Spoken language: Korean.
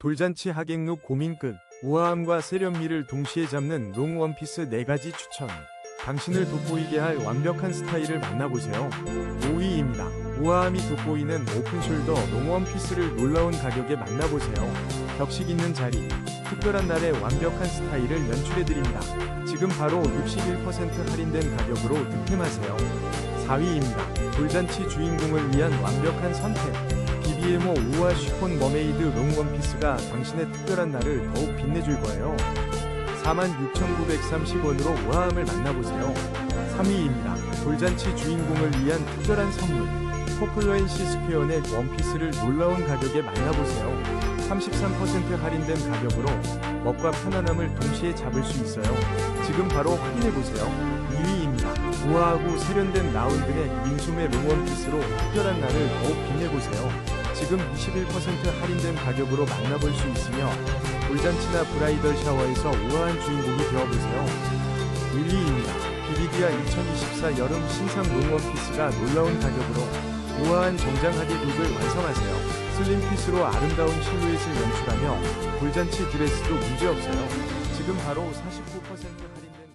돌잔치 하객룩 고민 끝. 우아함과 세련미를 동시에 잡는 롱 원피스 4가지 추천. 당신을 돋보이게 할 완벽한 스타일을 만나보세요. 5위입니다. 우아함이 돋보이는 오픈숄더 롱 원피스를 놀라운 가격에 만나보세요. 격식 있는 자리, 특별한 날의 완벽한 스타일을 연출해드립니다. 지금 바로 61% 할인된 가격으로 득템하세요. 4위입니다. 돌잔치 주인공을 위한 완벽한 선택. BBMO 우아 쉬폰 머메이드 롱 원피스가 당신의 특별한 날을 더욱 빛내줄 거예요. 46,930원으로 우아함을 만나보세요. 3위입니다. 돌잔치 주인공을 위한 특별한 선물. 포플러앤시 스퀘어 넥 원피스를 놀라운 가격에 만나보세요. 33% 할인된 가격으로 멋과 편안함을 동시에 잡을 수 있어요. 지금 바로 확인해보세요. 2위입니다. 우아하고 세련된 라운드넥 민소매 롱 원피스로 특별한 날을 더욱 빛내보세요. 지금 21% 할인된 가격으로 만나볼 수 있으며 돌잔치나 브라이덜 샤워에서 우아한 주인공이 되어보세요. 1위입니다. 비비디아 2024 여름 신상 롱 원피스가 놀라운 가격으로 우아한 정장 하객 룩을 완성하세요. 슬림핏으로 아름다운 실루엣을 연출하며 돌잔치 드레스도 문제없어요. 지금 바로 49% 할인